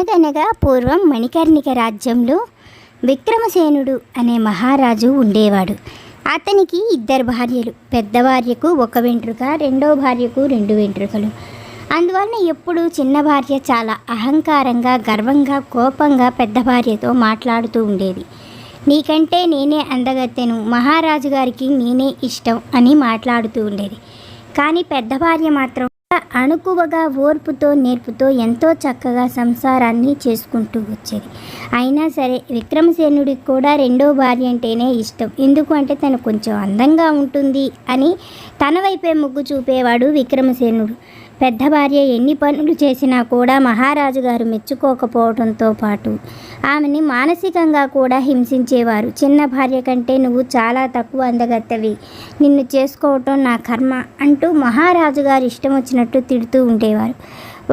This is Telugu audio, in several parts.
అనగనగా పూర్వం మణికర్ణిక రాజ్యంలో విక్రమసేనుడు అనే మహారాజు ఉండేవాడు. అతనికి ఇద్దరు భార్యలు. పెద్ద భార్యకు ఒక వెంట్రుక రెండో భార్యకు రెండు వెంట్రుకలు. అందువలన ఎప్పుడు చిన్న భార్య చాలా అహంకారంగా గర్వంగా కోపంగా పెద్ద భార్యతో మాట్లాడుతూ ఉండేది. నీకంటే నేనే అందగత్తెను. మహారాజు గారికి నేనే ఇష్టం అని మాట్లాడుతూ ఉండేది. కానీ పెద్ద భార్య మాత్రం అణుకువగా ఓర్పుతో నేర్పుతో ఎంతో చక్కగా సంసారాన్ని చేసుకుంటూ వచ్చేది. అయినా సరే విక్రమసేనుడికి కూడా రెండో భార్య అంటేనే ఇష్టం. ఎందుకు అంటే తను కొంచెం అందంగా ఉంటుంది అని తన వైపే మొగ్గు చూపేవాడు విక్రమసేనుడు. పెద్ద భార్య ఎన్ని పనులు చేసినా కూడా మహారాజు గారు మెచ్చుకోకపోవడంతో పాటు ఆమెని మానసికంగా కూడా హింసించేవారు. చిన్న భార్య కంటే నువ్వు చాలా తక్కువ అందగత్తవి. నిన్ను చేసుకోవటం నా కర్మ అంటూ మహారాజు గారు ఇష్టం వచ్చినట్టు తిడుతూ ఉండేవారు.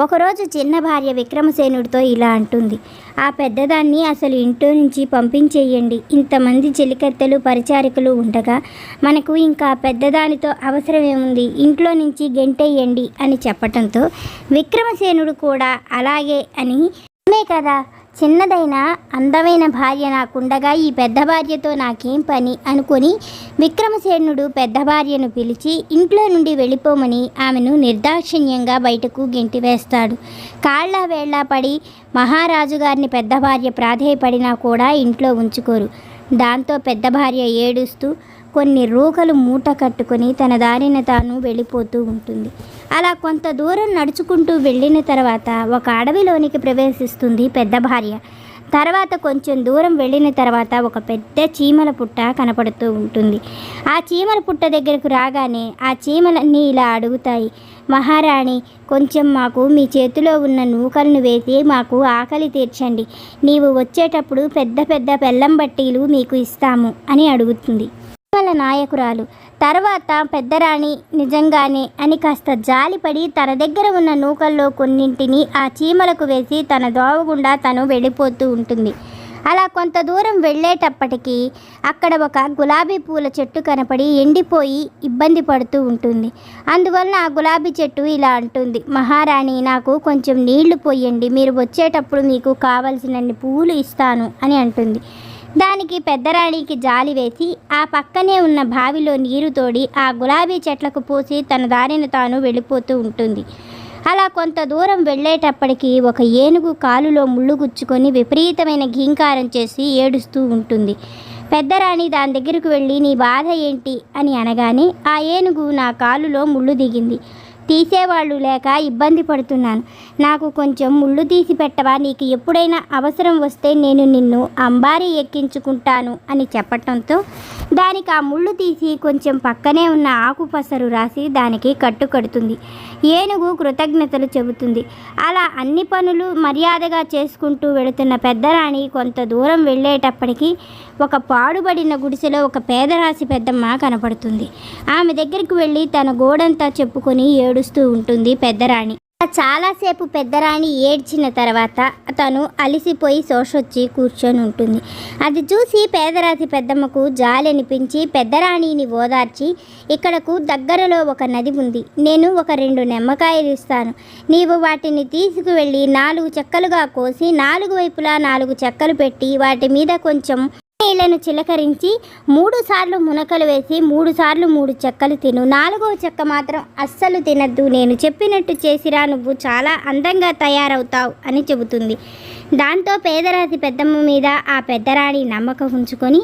ఒకరోజు చిన్న భార్య విక్రమసేనుడితో ఇలా అంటుంది ఆ పెద్దదాన్ని అసలు ఇంట్లో నుంచి పంపించేయండి. ఇంతమంది చెలికత్తెలు పరిచారికలు ఉండగా మనకు ఇంకా పెద్దదానితో అవసరమేముంది? ఇంట్లో నుంచి గెంటేయండి అని చెప్పటంతో విక్రమసేనుడు కూడా అలాగే అని మే కదా చిన్నదైన అందమైన భార్య నాకుండగా ఈ పెద్ద భార్యతో నాకేం పని అనుకొని విక్రమసేనుడు పెద్ద భార్యను పిలిచి ఇంట్లో నుండి వెళ్ళిపోమని ఆమెను నిర్దాక్షిణ్యంగా బయటకు గెంటివేస్తాడు కాళ్ళ వేళ్ళా పడి మహారాజు గారిని పెద్ద భార్య ప్రాధేయపడినా కూడా ఇంట్లో ఉంచుకోరు. దాంతో పెద్ద భార్య ఏడుస్తూ కొన్ని రూకలు మూట కట్టుకొని తన దారిన తాను వెళ్ళిపోతూ ఉంటుంది. అలా కొంత దూరం నడుచుకుంటూ వెళ్ళిన తర్వాత ఒక అడవిలోనికి ప్రవేశిస్తుంది పెద్ద భార్య. తర్వాత కొంచెం దూరం వెళ్ళిన తర్వాత ఒక పెద్ద చీమల పుట్ట కనపడుతూ ఉంటుంది. ఆ చీమల పుట్ట దగ్గరకు రాగానే ఆ చీమలన్నీ ఇలా అడుగుతాయి. మహారాణి కొంచెం మాకు మీ చేతిలో ఉన్న నూకలను వేసి మాకు ఆకలి తీర్చండి. నీవు వచ్చేటప్పుడు పెద్ద పెద్ద బెల్లం బట్టీలు మీకు ఇస్తాము అని అడుగుతుంది. చీమల నాయకురాలు. తర్వాత పెద్దరాణి నిజంగానే అని కాస్త జాలిపడి తన దగ్గర ఉన్న నూకల్లో కొన్నింటిని ఆ చీమలకు వేసి తన దోవగుండా తను వెళ్ళిపోతూ ఉంటుంది. అలా కొంత దూరం వెళ్ళేటప్పటికీ అక్కడ ఒక గులాబీ పూల చెట్టు కనపడి ఎండిపోయి ఇబ్బంది పడుతూ ఉంటుంది. అందువలన ఆ గులాబీ చెట్టు ఇలా అంటుంది మహారాణి నాకు కొంచెం నీళ్ళు పోయండి. మీరు వచ్చేటప్పుడు మీకు కావలసినన్ని పువ్వులు ఇస్తాను అని అంటుంది. దానికి పెద్దరాణికి జాలి వేసి ఆ పక్కనే ఉన్న బావిలో నీరు తోడి ఆ గులాబీ చెట్లకు పోసి తన దారిని తాను వెళ్ళిపోతూ ఉంటుంది. అలా కొంత దూరం వెళ్ళేటప్పటికి ఒక ఏనుగు కాలులో ముళ్ళు గుచ్చుకొని విపరీతమైన ఘీంకారం చేసి ఏడుస్తూ ఉంటుంది. పెద్దరాణి దాని దగ్గరకు వెళ్ళి నీ బాధ ఏంటి? అని అనగానే ఆ ఏనుగు నా కాలులో ముళ్ళు దిగింది. తీసేవాళ్ళు లేక ఇబ్బంది పడుతున్నాను. నాకు కొంచెం ముళ్ళు తీసి పెట్టవా? నీకు ఎప్పుడైనా అవసరం వస్తే నేను నిన్ను అంబారీ ఎక్కించుకుంటాను అని చెప్పటంతో దానికి ఆ ముళ్ళు తీసి కొంచెం పక్కనే ఉన్న ఆకుపసరు రాసి దానికి కట్టుకడుతుంది. ఏనుగు కృతజ్ఞతలు చెబుతుంది. అలా అన్ని పనులు మర్యాదగా చేసుకుంటూ వెళుతున్న పెద్దరాణి కొంత దూరం వెళ్ళేటప్పటికి ఒక పాడుబడిన గుడిసెలో ఒక పేదరాశి పెద్దమ్మ కనపడుతుంది. ఆమె దగ్గరికి వెళ్ళి తన గోడంతా చెప్పుకొని ఏడు ఏడుస్తూ ఉంటుంది పెద్దరాణి. చాలాసేపు పెద్దరాణి ఏడ్చిన తర్వాత తను అలిసిపోయి సోషొచ్చి కూర్చొని ఉంటుంది. అది చూసి పేదరాతి పెద్దమ్మకు జాలి అనిపించి పెద్దరాణిని ఓదార్చి ఇక్కడకు దగ్గరలో ఒక నది ఉంది. నేను ఒక రెండు నిమ్మకాయలు ఇస్తాను. నీవు వాటిని తీసుకువెళ్ళి నాలుగు చెక్కలుగా కోసి నాలుగు వైపులా నాలుగు చెక్కలు పెట్టి వాటి మీద కొంచెం నీళ్ళను చిలకరించి మూడు సార్లు మునకలు వేసి మూడు సార్లు మూడు చెక్కలు తిను. నాలుగవ చెక్క మాత్రం అస్సలు తినద్దు. నేను చెప్పినట్టు చేసిరా నువ్వు. చాలా అందంగా తయారవుతావు అని చెబుతుంది. దాంతో పేదరాతి పెద్దమ్మ మీద ఆ పెద్దరాణి నమ్మకం ఉంచుకొని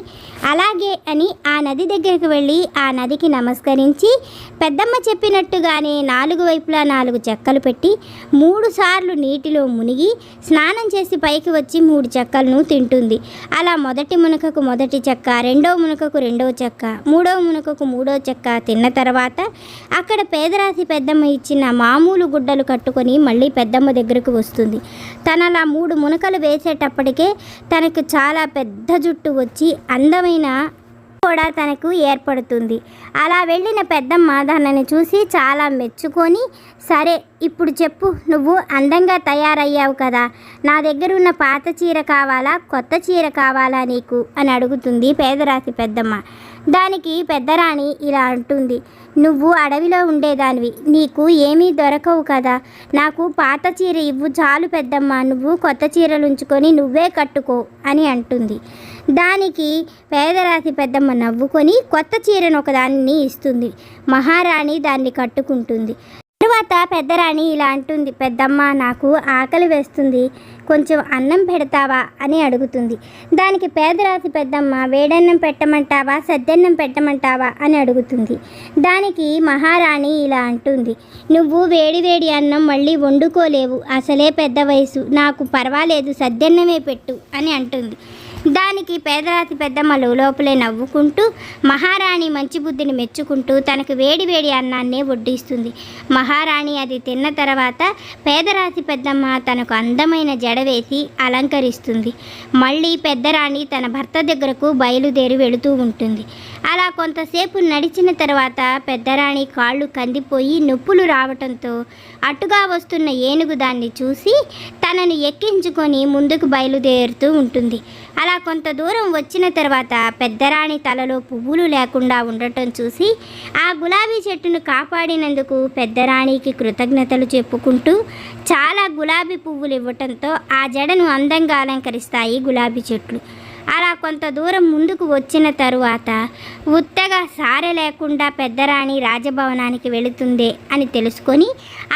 అలాగే అని ఆ నది దగ్గరికి వెళ్ళి ఆ నదికి నమస్కరించి పెద్దమ్మ చెప్పినట్టుగానే నాలుగు వైపులా నాలుగు చెక్కలు పెట్టి మూడు సార్లు నీటిలో మునిగి స్నానం చేసి పైకి వచ్చి మూడు చెక్కలను తింటుంది. అలా మొదటి మునకకు మొదటి చెక్క రెండవ మునకకు రెండవ చెక్క మూడవ మునకకు మూడో చెక్క తిన్న తర్వాత అక్కడ పేదరాశి పెద్దమ్మ ఇచ్చిన మామూలు గుడ్డలు కట్టుకొని మళ్ళీ పెద్దమ్మ దగ్గరకు వస్తుంది. తనలా మూడు మున మునకలు వేసేటప్పటికే తనకు చాలా పెద్ద జుట్టు వచ్చి అందమైన కూడా తనకు ఏర్పడుతుంది. అలా వెళ్ళిన పెద్దమ్మ దానిని చూసి చాలా మెచ్చుకొని సరే ఇప్పుడు చెప్పు నువ్వు అందంగా తయారయ్యావు కదా నా దగ్గర ఉన్న పాత చీర కావాలా కొత్త చీర కావాలా నీకు? అని అడుగుతుంది పేదరాశి పెద్దమ్మ. దానికి పెద్దరాణి ఇలా అంటుంది నువ్వు అడవిలో ఉండేదానివి. నీకు ఏమీ దొరకవు కదా. నాకు పాత చీర ఇవ్వు చాలు పెద్దమ్మ. నువ్వు కొత్త చీరలు ఉంచుకొని నువ్వే కట్టుకో అని అంటుంది. దానికి పేదరాశి పెద్దమ్మ నవ్వుకొని కొత్త చీరను ఒకదాన్ని ఇస్తుంది. మహారాణి దాన్ని కట్టుకుంటుంది. తరువాత పెద్దరాణి ఇలా అంటుంది పెద్దమ్మ నాకు ఆకలి వేస్తుంది. కొంచెం అన్నం పెడతావా? అని అడుగుతుంది. దానికి పేదరాశి పెద్దమ్మ వేడన్నం పెట్టమంటావా? సద్దన్నం పెట్టమంటావా? అని అడుగుతుంది. దానికి మహారాణి ఇలా అంటుంది నువ్వు వేడి వేడి అన్నం మళ్ళీ వండుకోలేవు. అసలే పెద్ద వయసు. నాకు పర్వాలేదు. సద్దన్నమే పెట్టు. అని అంటుంది. దానికి పేదరాతి పెద్దమ్మలు లోపలే నవ్వుకుంటూ మహారాణి మంచి బుద్ధిని మెచ్చుకుంటూ తనకు వేడి వేడి అన్నాన్నే వడ్డిస్తుంది. మహారాణి అది తిన్న తర్వాత పేదరాతి పెద్దమ్మ తనకు అందమైన జడ వేసి అలంకరిస్తుంది. మళ్ళీ పెద్దరాణి తన భర్త దగ్గరకు బయలుదేరి వెళుతూ ఉంటుంది. అలా కొంతసేపు నడిచిన తర్వాత పెద్దరాణి కాళ్ళు కందిపోయి నొప్పులు రావటంతో అటుగా వస్తున్న ఏనుగు దాన్ని చూసి తనను ఎక్కించుకొని ముందుకు బయలుదేరుతూ ఉంటుంది. అలా కొంత దూరం వచ్చిన తర్వాత పెద్దరాణి తలలో పువ్వులు లేకుండా ఉండటం చూసి ఆ గులాబీ చెట్టును కాపాడినందుకు పెద్దరాణికి కృతజ్ఞతలు చెప్పుకుంటూ చాలా గులాబీ పువ్వులు ఇవ్వటంతో ఆ జడను అందంగా అలంకరిస్తాయి గులాబీ చెట్లు. అలా కొంత దూరం ముందుకు వచ్చిన తరువాత ఉత్తగా సారె లేకుండా పెద్దరాణి రాజభవనానికి వెళుతుందే అని తెలుసుకొని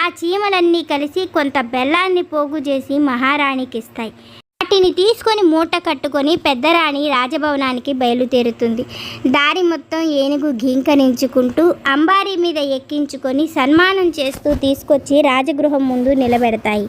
ఆ చీమలన్నీ కలిసి కొంత బెల్లాన్ని పోగు చేసి మహారాణికి ఇస్తాయి. వాటిని తీసుకొని మూట కట్టుకొని పెద్దరాణి రాజభవనానికి బయలుదేరుతుంది. దారి మొత్తం ఏనుగు ఘీంకరించుకుంటూ అంబారీ మీద ఎక్కించుకొని సన్మానం చేస్తూ తీసుకొచ్చి రాజగృహం ముందు నిలబెడతాయి.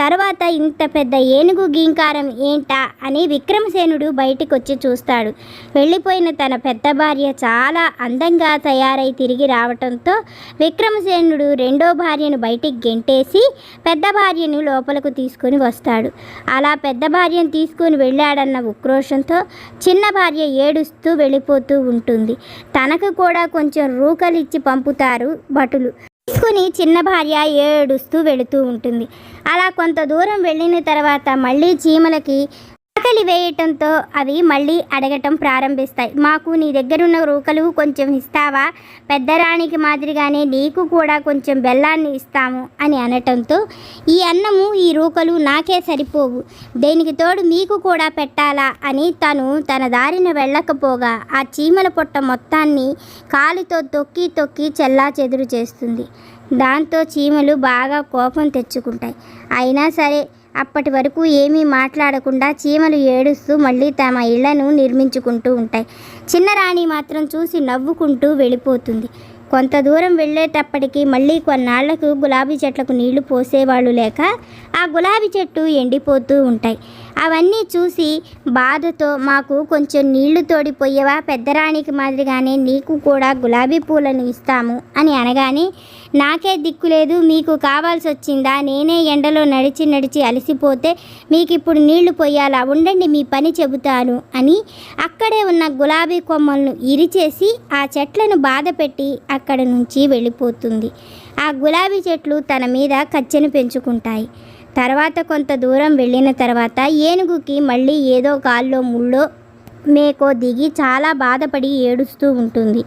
తర్వాత ఇంత పెద్ద ఏనుగు గీంకారం ఏంటా అని విక్రమసేనుడు బయటికొచ్చి చూస్తాడు. వెళ్ళిపోయిన తన పెద్ద భార్య చాలా అందంగా తయారై తిరిగి రావటంతో విక్రమసేనుడు రెండో భార్యను బయటికి గెంటేసి పెద్ద భార్యను లోపలకు తీసుకొని వస్తాడు. అలా పెద్ద భార్యను తీసుకొని వెళ్ళాడన్న ఉక్రోషంతో చిన్న భార్య ఏడుస్తూ వెళ్ళిపోతూ ఉంటుంది. తనకు కూడా కొంచెం రూకలిచ్చి పంపుతారు భటులు. తీసుకుని చిన్న భార్య ఏడుస్తూ వెళుతూ ఉంటుంది. అలా కొంత దూరం వెళ్ళిన తర్వాత మళ్ళీ చీమలకి ఆకలి వేయటంతో అవి మళ్ళీ అడగటం ప్రారంభిస్తాయి. మాకు నీ దగ్గరున్న రూకలు కొంచెం ఇస్తావా? పెద్దరాణికి మాదిరిగానే నీకు కూడా కొంచెం బెల్లాన్ని ఇస్తాము అని అనటంతో ఈ అన్నము ఈ రూకలు నాకే సరిపోవు. దేనికి తోడు మీకు కూడా పెట్టాలా అని తను తన దారిన వెళ్ళకపోగా ఆ చీమల పొట్ట మొత్తాన్ని కాలుతో తొక్కి తొక్కి చెల్లా చెదురు చేస్తుంది. దాంతో చీమలు బాగా కోపం తెచ్చుకుంటాయి. అయినా సరే అప్పటి వరకు ఏమీ మాట్లాడకుండా చీమలు ఏడుస్తూ మళ్ళీ తమ ఇళ్ళను నిర్మించుకుంటూ ఉంటాయి. చిన్నరాణి మాత్రం చూసి నవ్వుకుంటూ వెళ్ళిపోతుంది. కొంత దూరం వెళ్ళేటప్పటికి మళ్ళీ కొన్నాళ్ళకు గులాబీ చెట్లకు నీళ్ళు పోసేవాళ్ళు లేక ఆ గులాబీ చెట్టు ఎండిపోతూ ఉంటాయి. అవన్నీ చూసి బాధతో మాకు కొంచెం నీళ్ళు తోడిపోయేవా పెద్దరాణికి మాదిరిగానే నీకు కూడా గులాబీ పూలను ఇస్తాము అని అనగానే నాకే దిక్కు లేదు మీకు కావాల్సి వచ్చిందా? నేనే ఎండలో నడిచి నడిచి అలసిపోతే మీకు ఇప్పుడు నీళ్ళు పోయాలా? ఉండండి మీ పని చెబుతాను అని అక్కడే ఉన్న గులాబీ కొమ్మలను ఇరిచేసి ఆ చెట్లను బాధపెట్టి అక్కడ నుంచి వెళ్ళిపోతుంది. ఆ గులాబీ చెట్లు తన మీద కచ్చెను పెంచుకుంటాయి. తర్వాత కొంత దూరం వెళ్ళిన తర్వాత ఏనుగుకి మళ్ళీ ఏదో కాల్లో ముళ్ళో మేకో దిగి చాలా బాధపడి ఏడుస్తూ ఉంటుంది.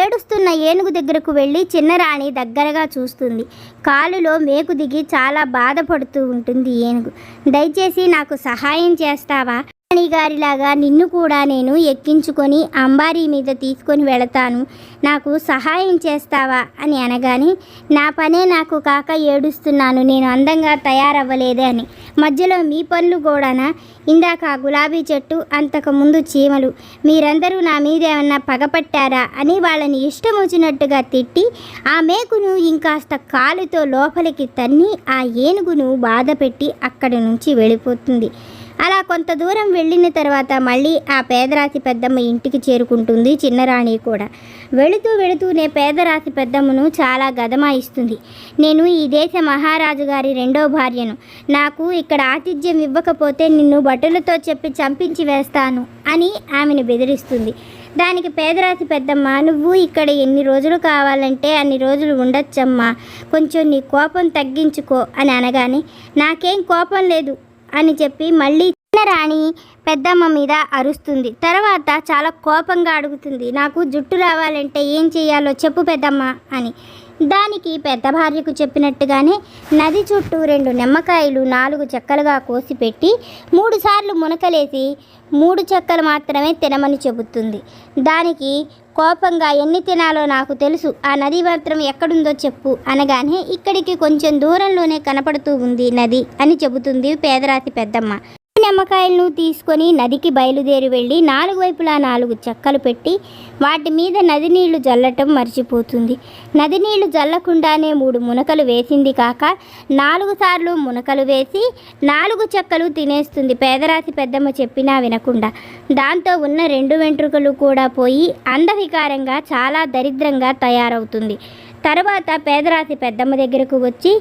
ఏడుస్తున్న ఏనుగు దగ్గరకు వెళ్ళి చిన్నరాణి దగ్గరగా చూస్తుంది. కాలులో మేకు దిగి చాలా బాధపడుతూ ఉంటుంది ఏనుగు. దయచేసి నాకు సహాయం చేస్తావా? గారిలాగా నిన్ను కూడా నేను ఎక్కించుకొని అంబారీ మీద తీసుకొని వెళతాను. నాకు సహాయం చేస్తావా? అని అనగానే నా పనే నాకు కాక ఏడుస్తున్నాను. నేను అందంగా తయారవ్వలేదే అని. మధ్యలో మీ పనులు కూడానా ఇందాక గులాబీ చెట్టు అంతకుముందు చీమలు. మీరందరూ నా మీద ఏమన్నా పగపట్టారా? అని వాళ్ళని ఇష్టం వచ్చినట్టుగా తిట్టి ఆ మేకును ఇంకాస్త కాలుతో లోపలికి తన్ని ఆ ఏనుగును బాధపెట్టి అక్కడి నుంచి వెళ్ళిపోతుంది. అలా కొంత దూరం వెళ్ళిన తర్వాత మళ్ళీ ఆ పేదరాశి పెద్దమ్మ ఇంటికి చేరుకుంటుంది చిన్నరాణి కూడా. వెళుతూ వెళుతూనే పేదరాశి పెద్దమ్మను చాలా గదమాయిస్తుంది. నేను ఈ దేశ మహారాజు గారి రెండో భార్యను. నాకు ఇక్కడ ఆతిథ్యం ఇవ్వకపోతే నిన్ను బట్టలతో చెప్పి చంపించి వేస్తాను అని ఆమెను బెదిరిస్తుంది. దానికి పేదరాశి పెద్దమ్మ నువ్వు ఇక్కడ ఎన్ని రోజులు కావాలంటే అన్ని రోజులు ఉండొచ్చమ్మా. కొంచెం నీ కోపం తగ్గించుకో అని అనగానే నాకేం కోపం లేదు. అని చెప్పి మళ్ళీ చిన్న రాణి పెద్దమ్మ మీద అరుస్తుంది. తర్వాత చాలా కోపంగా అడుగుతుంది. నాకు జుట్టు రావాలంటే ఏం చేయాలో చెప్పు పెద్దమ్మ అని. దానికి పెద్ద భార్యకు చెప్పినట్టుగానే నది చుట్టూ రెండు నిమ్మకాయలు నాలుగు చెక్కలుగా కోసి పెట్టి మునకలేసి మూడు చెక్కలు మాత్రమే తినమని చెబుతుంది. దానికి కోపంగా ఎన్ని తినాలో నాకు తెలుసు. ఆ నది మాత్రం ఎక్కడుందో చెప్పు అనగానే ఇక్కడికి కొంచెం దూరంలోనే కనపడుతూ ఉంది నది అని చెబుతుంది పేదరాతి పెద్దమ్మ. నిమ్మకాయలను తీసుకొని నదికి బయలుదేరి వెళ్ళి నాలుగు వైపులా నాలుగు చెక్కలు పెట్టి వాటి మీద నది నీళ్ళు జల్లటం మర్చిపోతుంది. నది నీళ్ళు జల్లకుండానే మూడు మునకలు వేసింది కాక నాలుగు సార్లు మునకలు వేసి నాలుగు చెక్కలు తినేస్తుంది పేదరాశి పెద్దమ్మ చెప్పినా వినకుండా. దాంతో ఉన్న రెండు వెంట్రుకలు కూడా పోయి అందవికారంగా చాలా దరిద్రంగా తయారవుతుంది. తర్వాత పేదరాశి పెద్దమ్మ దగ్గరకు వచ్చి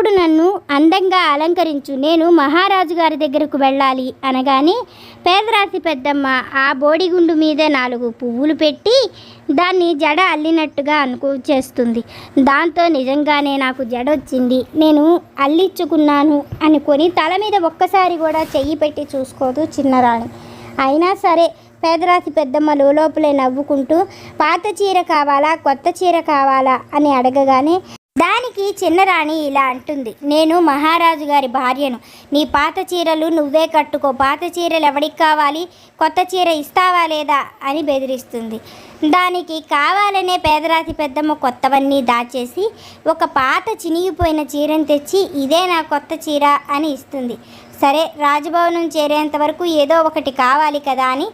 ఇప్పుడు నన్ను అందంగా అలంకరించు నేను మహారాజు గారి దగ్గరకు వెళ్ళాలి అనగానే పేదరాశి పెద్దమ్మ ఆ బోడిగుండు మీద నాలుగు పువ్వులు పెట్టి దాన్ని జడ అల్లినట్టుగా అనుకో చేస్తుంది. దాంతో నిజంగానే నాకు జడ వచ్చింది. నేను అల్లించుకున్నాను అనుకొని తల మీద ఒక్కసారి కూడా చెయ్యి పెట్టి చూసుకోదు చిన్నరాణి. అయినా సరే పేదరాశి పెద్దమ్మ లోపలే నవ్వుకుంటూ పాత చీర కావాలా కొత్త చీర కావాలా అని అడగగానే దానికి చిన్నరాణి ఇలా అంటుంది. నేను మహారాజు గారి భార్యను. నీ పాత చీరలు నువ్వే కట్టుకో. పాత చీరలు ఎవడికి కావాలి? కొత్త చీర ఇస్తావా లేదా? అని బెదిరిస్తుంది. దానికి కావాలనే పేదరాతి పెద్దమ్మ కొత్తవన్నీ దాచేసి ఒక పాత చినిగిపోయిన చీరను తెచ్చి ఇదే నా కొత్త చీర అని ఇస్తుంది. సరే రాజభవనం చేరేంత వరకు ఏదో ఒకటి కావాలి కదా అని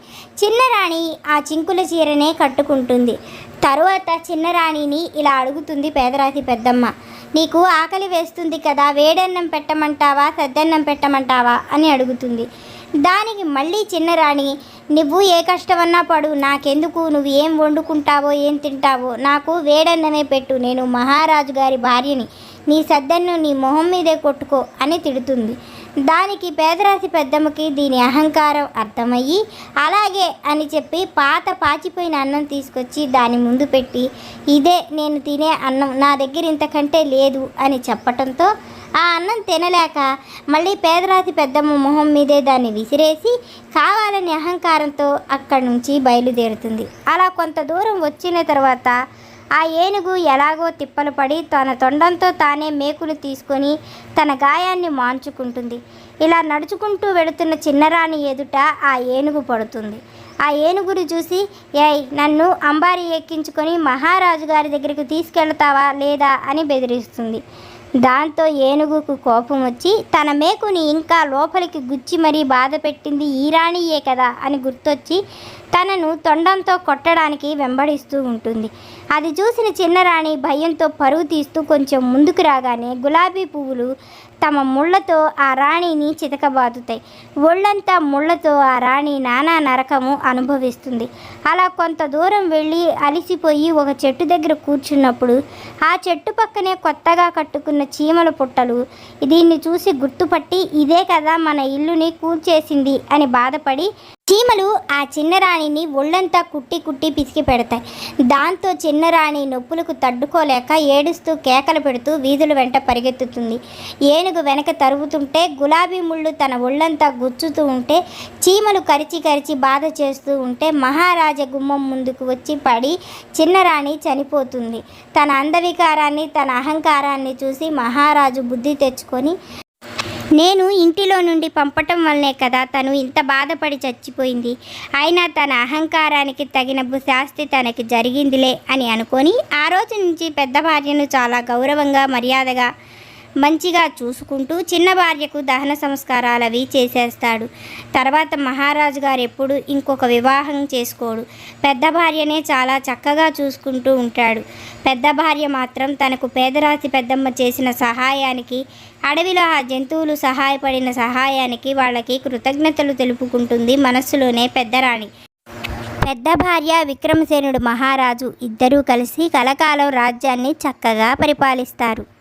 చిన్నరాణి ఆ చింకుల చీరనే కట్టుకుంటుంది. తరువాత చిన్నరాణిని ఇలా అడుగుతుంది పేదరాశి పెద్దమ్మ నీకు ఆకలి వేస్తుంది కదా వేడన్నం పెట్టమంటావా సద్దన్నం పెట్టమంటావా? అని అడుగుతుంది. దానికి మళ్ళీ చిన్నరాణి నువ్వు ఏ కష్టమన్నా పడు నాకెందుకు నువ్వు ఏం వండుకుంటావో ఏం తింటావో నాకు వేడన్నమే పెట్టు నేను మహారాజు గారి భార్యని నీ సద్దన్ను నీ మొహం మీదే కొట్టుకో అని తిడుతుంది. దానికి పేదరాశి పెద్దమ్మకి దీని అహంకారం అర్థమయ్యి అలాగే అని చెప్పి పాత పాచిపోయిన అన్నం తీసుకొచ్చి దాని ముందు పెట్టి ఇదే నేను తినే అన్నం నా దగ్గర ఇంతకంటే లేదు అని చెప్పటంతో ఆ అన్నం తినలేక మళ్ళీ పేదరాశి పెద్దమ్మ మొహం మీదే దాన్ని విసిరేసి కావాలని అహంకారంతో అక్కడి నుంచి బయలుదేరుతుంది. అలా కొంత దూరం వచ్చిన తర్వాత ఆ ఏనుగు ఎలాగో తిప్పలు పడి తన తొండంతో తానే మేకులు తీసుకొని తన గాయాన్ని మాంచుకుంటుంది. ఇలా నడుచుకుంటూ వెళుతున్న చిన్నరాణి ఎదుట ఆ ఏనుగు పడుతుంది. ఆ ఏనుగుని చూసి ఏయ్ నన్ను అంబారి ఎక్కించుకొని మహారాజు గారి దగ్గరికి తీసుకెళ్తావా లేదా? అని బెదిరిస్తుంది. దాంతో ఏనుగుకు కోపం వచ్చి తన మేకుని ఇంకా లోపలికి గుచ్చి మరీ బాధ పెట్టింది ఈ రాణియే కదా అని గుర్తొచ్చి తనను తొండంతో కొట్టడానికి వెంబడిస్తూ ఉంటుంది. అది చూసిన చిన్నరాణి భయంతో పరుగు తీస్తూ కొంచెం ముందుకు రాగానే గులాబీ పువ్వులు తమ ముళ్ళతో ఆ రాణిని చితకబాదుతాయి. ఒళ్ళంతా ముళ్ళతో ఆ రాణి నానా నరకము అనుభవిస్తుంది. అలా కొంత దూరం వెళ్ళి అలిసిపోయి ఒక చెట్టు దగ్గర కూర్చున్నప్పుడు ఆ చెట్టు పక్కనే కొత్తగా కట్టుకున్న చీమల పుట్టలు దీన్ని చూసి గుర్తుపట్టి ఇదే కదా మన ఇల్లుని కూల్చేసింది అని బాధపడి చీమలు ఆ చిన్నరాణిని ఒళ్ళంతా కుట్టి కుట్టి పిసికి పెడతాయి. దాంతో చిన్నరాణి నొప్పులకు తట్టుకోలేక ఏడుస్తూ కేకలు పెడుతూ వీధుల వెంట పరిగెత్తుతుంది. ఏనుగు వెనక తరుగుతుంటే గులాబీ ముళ్ళు తన ఒళ్ళంతా గుచ్చుతూ ఉంటే చీమలు కరిచి కరిచి బాధ చేస్తూ ఉంటే మహారాజ గుమ్మం ముందుకు వచ్చి పడి చిన్నరాణి చనిపోతుంది. తన అందవికారాన్ని తన అహంకారాన్ని చూసి మహారాజు బుద్ధి తెచ్చుకొని నేను ఇంటిలో నుండి పంపటం వల్లనే కదా తను ఇంత బాధపడి చచ్చిపోయింది. అయినా తన అహంకారానికి తగిన శాస్తి తనకి జరిగిందిలే అని అనుకొని ఆ రోజు నుంచి పెద్ద భార్యను చాలా గౌరవంగా మర్యాదగా మంచిగా చూసుకుంటూ చిన్న భార్యకు దహన సంస్కారాలు అవి చేసేస్తాడు. తర్వాత మహారాజు గారు ఎప్పుడు ఇంకొక వివాహం చేసుకోడు. పెద్ద భార్యనే చాలా చక్కగా చూసుకుంటూ ఉంటాడు. పెద్ద భార్య మాత్రం తనకు పేదరాశి పెద్దమ్మ చేసిన సహాయానికి అడవిలో ఆ జంతువులు సహాయపడిన సహాయానికి వాళ్ళకి కృతజ్ఞతలు తెలుపుకుంటుంది మనస్సులోనే పెద్దరాణి. పెద్ద భార్య విక్రమసేనుడు మహారాజు ఇద్దరూ కలిసి కలకాలం రాజ్యాన్ని చక్కగా పరిపాలిస్తారు.